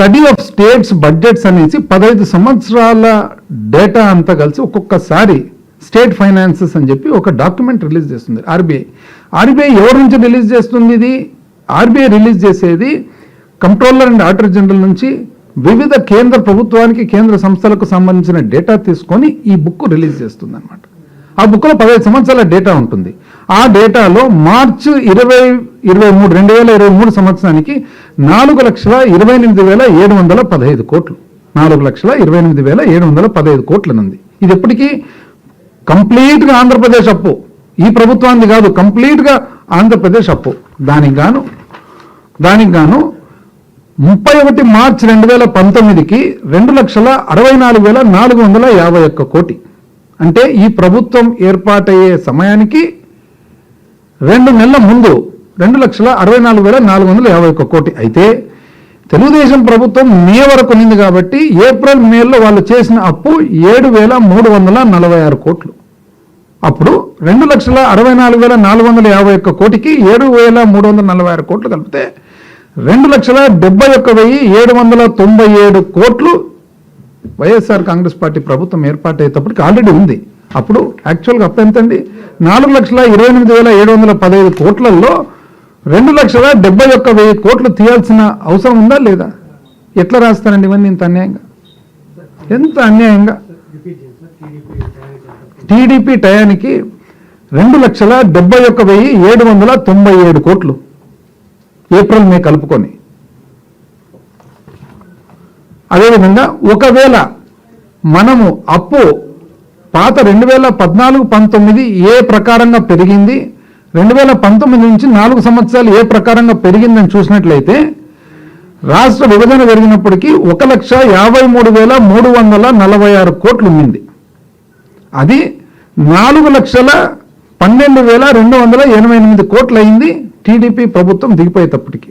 Study of states budgets అనేసి పదహైదు సంవత్సరాల డేటా అంతా కలిసి ఒక్కొక్కసారి స్టేట్ ఫైనాన్సెస్ అని చెప్పి ఒక డాక్యుమెంట్ రిలీజ్ చేస్తుంది. ఆర్బీఐ ఆర్బీఐ ఎవరి నుంచి రిలీజ్ చేస్తుంది ఇది? ఆర్బీఐ రిలీజ్ చేసేది కంట్రోలర్ అండ్ ఆడిటర్ జనరల్ నుంచి వివిధ కేంద్ర ప్రభుత్వానికి కేంద్ర సంస్థలకు సంబంధించిన డేటా తీసుకొని ఈ బుక్ రిలీజ్ చేస్తుంది అనమాట ఆ బుక్లో పదహైదు సంవత్సరాల డేటా ఉంటుంది. ఆ డేటాలో మార్చి ఇరవై ఇరవై మూడు రెండు వేల ఇరవై మూడు సంవత్సరానికి నాలుగు లక్షల ఇరవై ఎనిమిది వేల ఏడు వందల పదహైదు కోట్లు. నాలుగు లక్షల ఇరవై ఎనిమిది వేల ఏడు వందల పదహైదు కోట్లనుంది. ఇది ఎప్పటికీ కంప్లీట్గా ఆంధ్రప్రదేశ్ అప్పు. ఈ ప్రభుత్వానికి కాదు కంప్లీట్గా ఆంధ్రప్రదేశ్ అప్పు. దానికి గాను దానికి గాను ముప్పై ఒకటి మార్చి రెండు వేల పంతొమ్మిదికి రెండు లక్షల అరవై నాలుగు వేల నాలుగు వందల యాభై ఒక్క కోటి. అంటే ఈ ప్రభుత్వం ఏర్పాటయ్యే సమయానికి రెండు నెలల ముందు రెండు లక్షల అరవై నాలుగు వేల నాలుగు వందల యాభై ఒక్క కోటి. అయితే తెలుగుదేశం ప్రభుత్వం మే వరకు ఉంది కాబట్టి ఏప్రిల్ మేలో వాళ్ళు చేసిన అప్పు ఏడు వేల మూడు వందల నలభై ఆరు కోట్లు. అప్పుడు రెండు లక్షల అరవై నాలుగు వేల నాలుగు వందల యాభై ఒక్క కోటికి ఏడు వేల మూడు వందల నలభై ఆరు కోట్లు కలిపితే రెండు లక్షల డెబ్బై ఒక్క వెయ్యి ఏడు వందల తొంభై ఏడు కోట్లు వైఎస్ఆర్ కాంగ్రెస్ పార్టీ ప్రభుత్వం ఏర్పాటయ్యేటప్పటికి ఆల్రెడీ ఉంది. అప్పుడు యాక్చువల్గా అప్పు ఎంతండి? నాలుగు లక్షల ఇరవై ఎనిమిది వేల ఏడు వందల పదహైదు కోట్లలో రెండు లక్షల డెబ్బై ఒక్క వెయ్యి కోట్లు తీయాల్సిన అవసరం ఉందా లేదా? ఎట్లా రాస్తారండి ఇవన్నీ ఇంత అన్యాయంగా? ఎంత అన్యాయంగా? టీడీపీ టయానికి రెండు లక్షల డెబ్బై ఒక్క వెయ్యి ఏడు వందల తొంభై ఏడు కోట్లు ఏప్రిల్ మే కలుపుకొని. అదేవిధంగా ఒకవేళ మనము అప్పు పాత రెండు వేల పద్నాలుగు పంతొమ్మిది ఏ ప్రకారంగా పెరిగింది? రెండు వేల పంతొమ్మిది నుంచి నాలుగు సంవత్సరాలు ఏ ప్రకారంగా పెరిగిందని చూసినట్లయితే రాష్ట్ర విభజన జరిగినప్పటికీ ఒక లక్ష యాభై మూడు వేల మూడు వందల నలభై ఆరు కోట్లు ఉండింది అది నాలుగు లక్షల పన్నెండు వేల రెండు వందల ఎనభై ఎనిమిది కోట్లు అయింది టీడీపీ ప్రభుత్వం దిగిపోయేటప్పటికి.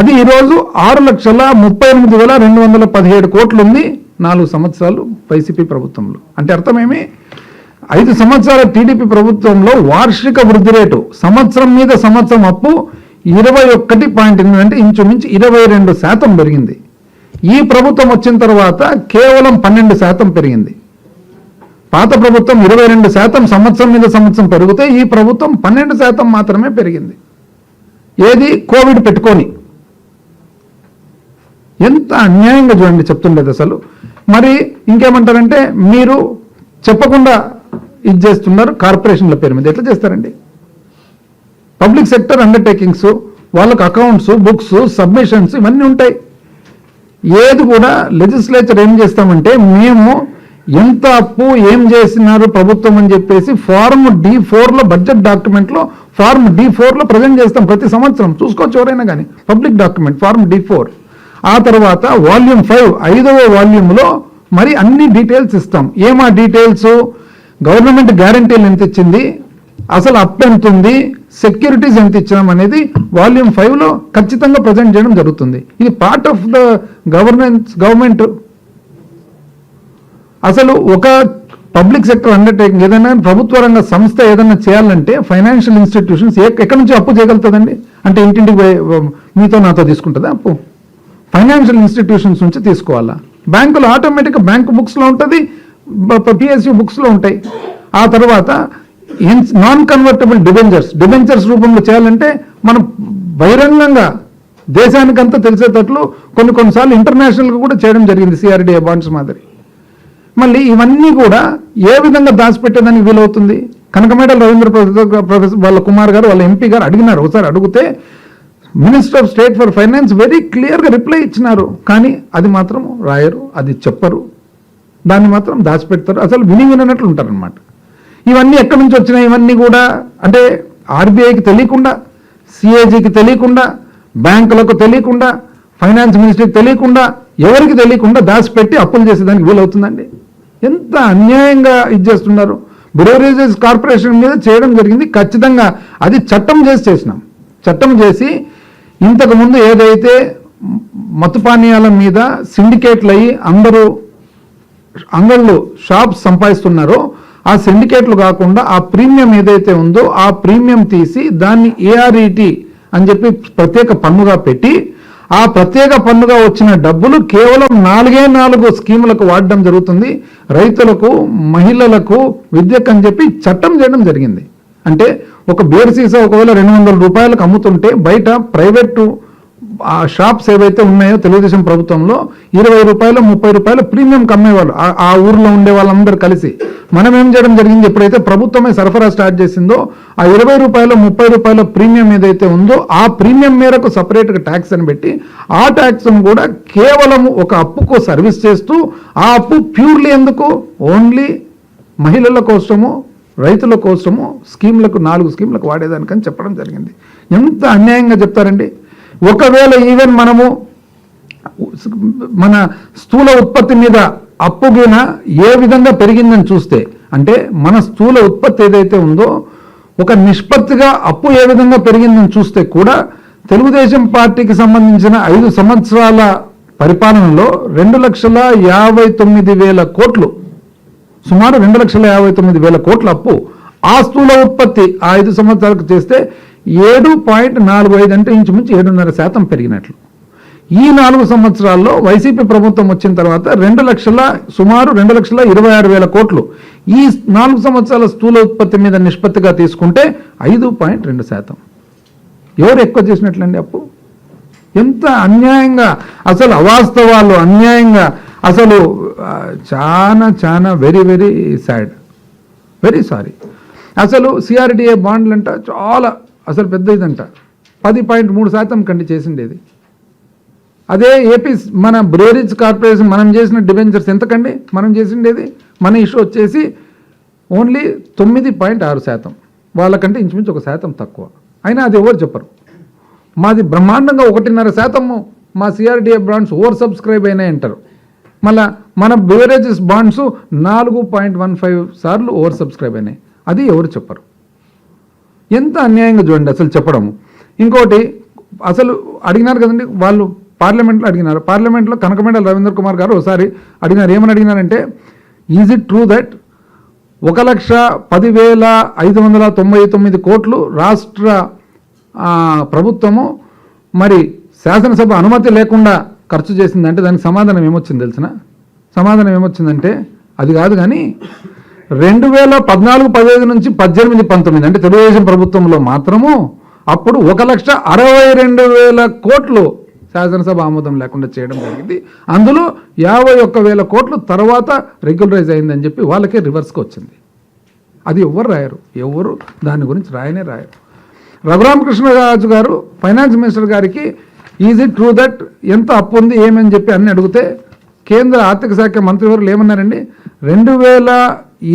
అది ఈరోజు ఆరు లక్షల ముప్పై ఎనిమిది వేల రెండు వందల పదిహేడు కోట్లు ఉంది నాలుగు సంవత్సరాలు వైసీపీ ప్రభుత్వంలో. అంటే అర్థమేమి? ఐదు సంవత్సరాల టీడీపీ ప్రభుత్వంలో వార్షిక వృద్ధి రేటు సంవత్సరం మీద సంవత్సరం అప్పు ఇరవై ఒక్కటి పాయింట్ ఎనిమిది అంటే ఇంచుమించు ఇరవై రెండు శాతం పెరిగింది. ఈ ప్రభుత్వం వచ్చిన తర్వాత కేవలం పన్నెండు శాతం పెరిగింది. పాత ప్రభుత్వం ఇరవై రెండు శాతం సంవత్సరం మీద సంవత్సరం పెరిగితే ఈ ప్రభుత్వం పన్నెండు శాతం మాత్రమే పెరిగింది. ఏది? కోవిడ్ పెట్టుకొని. ఎంత అన్యాయంగా చూడండి చెప్తుండేది అసలు. మరి ఇంకేమంటారంటే మీరు చెప్పకుండా ఇది చేస్తున్నారు కార్పొరేషన్ల పేరు మీద. ఎట్లా చేస్తారండి? పబ్లిక్ సెక్టర్ అండర్టేకింగ్స్ వాళ్ళకు అకౌంట్స్ బుక్స్ సబ్మిషన్స్ ఇవన్నీ ఉంటాయి. ఏది కూడా లెజిస్లేచర్ ఏం చేస్తామంటే మేము ఎంత అప్పు ఏం చేసినారు ప్రభుత్వం అని చెప్పేసి ఫార్మ్ డి ఫోర్లో బడ్జెట్ డాక్యుమెంట్లో ఫార్మ్ డి ఫోర్లో ప్రజెంట్ చేస్తాం ప్రతి సంవత్సరం. చూసుకోవచ్చు ఎవరైనా కానీ public document form D four. ఆ తర్వాత వాల్యూమ్ ఫైవ్ ఐదవ వాల్యూమ్లో మరి అన్ని డీటెయిల్స్ ఇస్తాం. ఏమా డీటెయిల్స్? గవర్నమెంట్ గ్యారంటీలు ఎంత ఇచ్చింది? అసలు అప్ ఎంత ఉంది? సెక్యూరిటీస్ ఎంత ఇచ్చినాం అనేది వాల్యూమ్ ఫైవ్లో ఖచ్చితంగా ప్రజెంట్ చేయడం జరుగుతుంది. ఇది part of the governance government అసలు ఒక పబ్లిక్ సెక్టర్ అండర్టేకింగ్ ఏదైనా ప్రభుత్వ రంగ సంస్థ ఏదైనా చేయాలంటే ఫైనాన్షియల్ ఇన్స్టిట్యూషన్స్ ఎక్కడి నుంచి అప్పు చేయగలుగుతుందండి? అంటే ఇంటింటికి మీతో నాతో తీసుకుంటుందా అప్పు? ఫైనాన్షియల్ ఇన్స్టిట్యూషన్స్ నుంచి తీసుకోవాలా? బ్యాంకులో ఆటోమేటిక్గా బ్యాంక్ బుక్స్లో ఉంటుంది. పిఎస్యూ బుక్స్లో ఉంటాయి. ఆ తర్వాత నాన్ కన్వర్టబుల్ డిబెంచర్స్ డిబెంచర్స్ రూపంలో చేయాలంటే మనం బహిరంగంగా దేశానికంతా తెలిసేటట్లు కొన్ని కొన్నిసార్లు ఇంటర్నేషనల్గా కూడా చేయడం జరిగింది సిఆర్డిఏ బాండ్స్ మాదిరి. మళ్ళీ ఇవన్నీ కూడా ఏ విధంగా దాచిపెట్టేదానికి వీలవుతుంది? కనకమేడల రవీంద్ర ప్రసాద్ ప్రొఫెసర్ వాళ్ళ కుమార్ గారు వాళ్ళ ఎంపీ గారు అడిగినారు. ఒకసారి అడిగితే minister of state for finance very క్లియర్గా రిప్లై ఇచ్చినారు. కానీ అది మాత్రం రాయరు అది చెప్పరు. దాన్ని మాత్రం దాచిపెడతారు. అసలు విని వినట్లు ఉంటారనమాట ఇవన్నీ ఎక్కడి నుంచి వచ్చినాయి? ఇవన్నీ కూడా అంటే ఆర్బీఐకి తెలియకుండా సిఏజీకి తెలియకుండా బ్యాంకులకు తెలియకుండా ఫైనాన్స్ మినిస్టర్కి తెలియకుండా ఎవరికి తెలియకుండా దాచిపెట్టి అప్పులు చేసేదానికి వీలవుతుందండి. ఎంత అన్యాయంగా ఇది చేస్తున్నారు. బ్రోరేజెస్ కార్పొరేషన్ మీద చేయడం జరిగింది. ఖచ్చితంగా అది చట్టం చేసి చేసినాం. చట్టం చేసి ఇంతకుముందు ఏదైతే మత్తు పానీయాల మీద సిండికేట్లు అయ్యి అందరూ అంగళ్ళు షాప్స్ సంపాదిస్తున్నారో ఆ సిండికేట్లు కాకుండా ఆ ప్రీమియం ఏదైతే ఉందో ఆ ప్రీమియం తీసి దాన్ని ఏఆర్ఈటి అని చెప్పి ప్రత్యేక పన్నుగా పెట్టి ఆ ప్రత్యేక పన్నుగా వచ్చిన డబ్బులు కేవలం నాలుగే నాలుగు స్కీములకు వాడడం జరుగుతుంది. రైతులకు మహిళలకు విద్యకు అని చెప్పి చట్టం చేయడం జరిగింది. అంటే ఒక బేర్ సీసా ఒకవేళ రెండు వందల రూపాయలకు అమ్ముతుంటే బయట ప్రైవేటు ఆ షాప్స్ ఏవైతే ఉన్నాయో తెలుగుదేశం ప్రభుత్వంలో ఇరవై రూపాయలు ముప్పై రూపాయలు ప్రీమియం కమ్మేవాళ్ళు. ఆ- ఊర్లో ఉండే వాళ్ళందరూ కలిసి. మనం ఏం చేయడం జరిగింది? ఎప్పుడైతే ప్రభుత్వమే సరఫరా స్టార్ట్ చేసిందో ఆ ఇరవై రూపాయలు ముప్పై రూపాయల ప్రీమియం ఏదైతే ఉందో ఆ ప్రీమియం మేరకు సపరేట్గా ట్యాక్స్ అని పెట్టి ఆ ట్యాక్స్ కూడా కేవలం ఒక అప్పుకు సర్వీస్ చేస్తూ ఆ అప్పు ప్యూర్లీ ఎందుకు? ఓన్లీ మహిళల కోసము రైతుల కోసము స్కీమ్లకు నాలుగు స్కీమ్లకు వాడేదానికని చెప్పడం జరిగింది. ఎంత అన్యాయంగా చెప్తారండి? ఒకవేళ ఈవెన్ మనము మన స్థూల ఉత్పత్తి మీద అప్పు గిన ఏ విధంగా పెరిగిందని చూస్తే అంటే మన స్థూల ఉత్పత్తి ఏదైతే ఉందో ఒక నిష్పత్తిగా అప్పు ఏ విధంగా పెరిగిందని చూస్తే కూడా తెలుగుదేశం పార్టీకి సంబంధించిన ఐదు సంవత్సరాల పరిపాలనలో రెండు లక్షల యాభై తొమ్మిది వేల కోట్లు సుమారు రెండు లక్షల యాభై తొమ్మిది వేల కోట్ల అప్పు ఆ స్థూల ఉత్పత్తి ఆ ఐదు సంవత్సరాలకు చేస్తే ఏడు పాయింట్ నాలుగు ఐదు అంటే ఇంచుమించు ఏడున్నర శాతం పెరిగినట్లు. ఈ నాలుగు సంవత్సరాల్లో వైసీపీ ప్రభుత్వం వచ్చిన తర్వాత రెండు లక్షల సుమారు రెండు లక్షల ఇరవై ఆరు వేల కోట్లు ఈ నాలుగు సంవత్సరాల స్థూల ఉత్పత్తి మీద నిష్పత్తిగా తీసుకుంటే ఐదు పాయింట్ రెండు శాతం. ఎవరు ఎక్కువ చేసినట్లండి అప్పు? ఎంత అన్యాయంగా అసలు అవాస్తవాలు అన్యాయంగా అసలు చాలా చాలా very very sad. Very sorry. అసలు సిఆర్డిఏ బాండ్లు అంట చాలా అసలు పెద్ద ఇదంట. పది పాయింట్ మూడు శాతం కండి చేసిండేది. అదే ఏపీ మన బ్రోరేజ్ కార్పొరేషన్ మనం చేసిన డిబెంచర్స్ ఎంతకండి? మనం చేసిండేది? మన ఇష్యూ వచ్చేసి ఓన్లీ తొమ్మిది పాయింట్ ఆరు శాతం. వాళ్ళకంటే ఇంచుమించు ఒక శాతం తక్కువ. అయినా అది ఎవరు చెప్పరు. మాది బ్రహ్మాండంగా ఒకటిన్నర శాతము మా సిఆర్డిఏ బాండ్స్ ఓవర్ సబ్స్క్రైబ్ అయినాయి అంటారు మళ్ళా మన బెవరేజెస్ బాండ్స్ నాలుగు పాయింట్ వన్ ఫైవ్ సార్లు ఓవర్ సబ్స్క్రైబ్ అయినాయి. అది ఎవరు చెప్పరు. ఎంత అన్యాయంగా చూడండి అసలు చెప్పడము ఇంకోటి అసలు అడిగినారు కదండి వాళ్ళు పార్లమెంట్లో అడిగినారు. పార్లమెంట్లో కనకమండల రవీంద్ర కుమార్ గారు ఒకసారి అడిగినారు ఏమని అడిగినారంటే ఈజ్ ఇట్ ట్రూ దట్ ఒక లక్ష పదివేల ఐదు వందల తొంభై తొమ్మిది కోట్లు రాష్ట్ర ప్రభుత్వము మరి శాసనసభ అనుమతి లేకుండా ఖర్చు చేసిందంటే దానికి సమాధానం ఏమొచ్చింది తెలిసిన? సమాధానం ఏమొచ్చిందంటే అది కాదు కానీ రెండు వేల పద్నాలుగు పదిహేను నుంచి పద్దెనిమిది పంతొమ్మిది అంటే తెలుగుదేశం ప్రభుత్వంలో మాత్రము అప్పుడు ఒక లక్ష అరవై రెండు వేల కోట్లు శాసనసభ ఆమోదం లేకుండా చేయడం జరిగింది. అందులో యాభై ఒక్క వేల కోట్లు తర్వాత రెగ్యులరైజ్ అయిందని చెప్పి వాళ్ళకే రివర్స్కి వచ్చింది. అది ఎవరు రాయరు. ఎవరు దాని గురించి రాయనే రాయరు. రఘురామకృష్ణరాజు గారు ఫైనాన్స్ మినిస్టర్ గారికి ఈజ్ ఇట్ ట్రూ దట్ ఎంత అప్పు ఉంది ఏమని చెప్పి అన్ని అడిగితే కేంద్ర ఆర్థిక శాఖ మంత్రివర్యులు ఏమన్నారండి రెండు వేల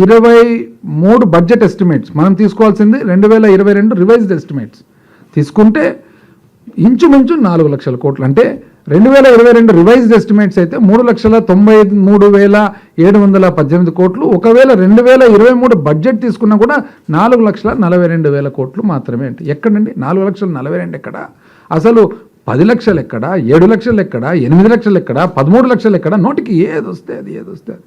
ఇరవై మూడు బడ్జెట్ ఎస్టిమేట్స్ మనం తీసుకోవాల్సింది రెండు వేల ఇరవై రెండు రివైజ్డ్ ఎస్టిమేట్స్ తీసుకుంటే ఇంచుమించు నాలుగు లక్షల కోట్లు. అంటే రెండు వేల ఇరవై రెండు రివైజ్డ్ ఎస్టిమేట్స్ అయితే మూడు లక్షల తొంభై మూడు వేల ఏడు వందల పద్దెనిమిది కోట్లు. ఒకవేళ రెండు వేల ఇరవై మూడు బడ్జెట్ తీసుకున్నా కూడా నాలుగు లక్షల నలభై రెండు వేల కోట్లు మాత్రమే. అంటే ఎక్కడండి నాలుగు లక్షల నలభై రెండు ఎక్కడ? అసలు పది లక్షలు ఎక్కడ? ఏడు లక్షలు ఎక్కడ? ఎనిమిది లక్షలు ఎక్కడ? పదమూడు లక్షలు ఎక్కడ? నోటికి ఏది వస్తే అది ఏది వస్తే అది.